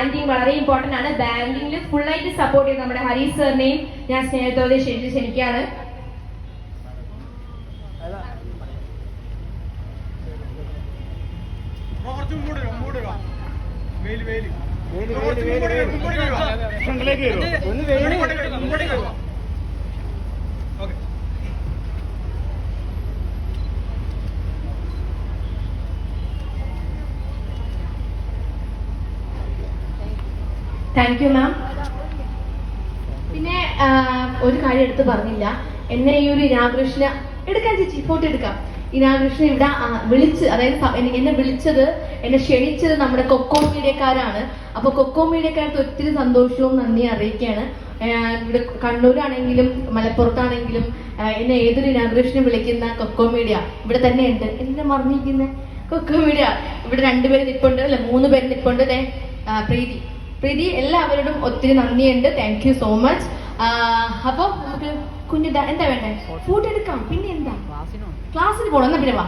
Branding വളരെ important ആണ് ബാങ്കിങ്ങിൽ full ആയിട്ട് സപ്പോർട്ട് ചെയ്ത് നമ്മുടെ ഹരീഷ് സാറിനെയും ഞാൻ സ്നേഹത്തോടെ ക്ഷണിച്ച് ക്ഷണിക്കുകയാണ് കുറച്ചും കൂടി താങ്ക് യു മാം പിന്നെ ഒരു കാര്യം എടുത്ത് പറഞ്ഞില്ല. എന്നെ ഈ ഒരു ഇനാകൃഷ്ണ എടുക്കാൻ ചേച്ചി ഫോട്ടോ എടുക്കാം. ഇനാകൃഷ്ണ ഇവിടെ വിളിച്ച് അതായത് എന്നെ- വിളിച്ചത് എന്നെ ക്ഷണിച്ചത് നമ്മുടെ കൊക്കോ മീഡിയക്കാരാണ്. അപ്പൊ കൊക്കോ മീഡിയക്കാർക്ക് ഒത്തിരി സന്തോഷവും നന്ദി അറിയിക്കുകയാണ്. ഇവിടെ കണ്ണൂരാണെങ്കിലും മലപ്പുറത്താണെങ്കിലും എന്നെ ഏതൊരു ഇനാഗ്രേഷനും വിളിക്കുന്ന കൊക്കോ മീഡിയ ഇവിടെ തന്നെ ഉണ്ട്. എന്നെ മറന്നിരിക്കുന്നത് കൊക്കോ മീഡിയ ഇവിടെ രണ്ടുപേര് നിപ്പുണ്ട് അല്ലെ? മൂന്ന് പേര് നിപ്പുണ്ട് പ്രീതി. പ്രീതി എല്ലാവരോടും ഒത്തിരി നന്ദിയുണ്ട്. താങ്ക് യു സോ മച്ച് അപ്പോൾ നമുക്ക് കുഞ്ഞു എന്താ വേണ്ടേ? ഫോട്ടോ എടുക്കാം. പിന്നെ എന്താ? ക്ലാസ്സിന് പോകണം എന്നാ പിന്നെ വാ.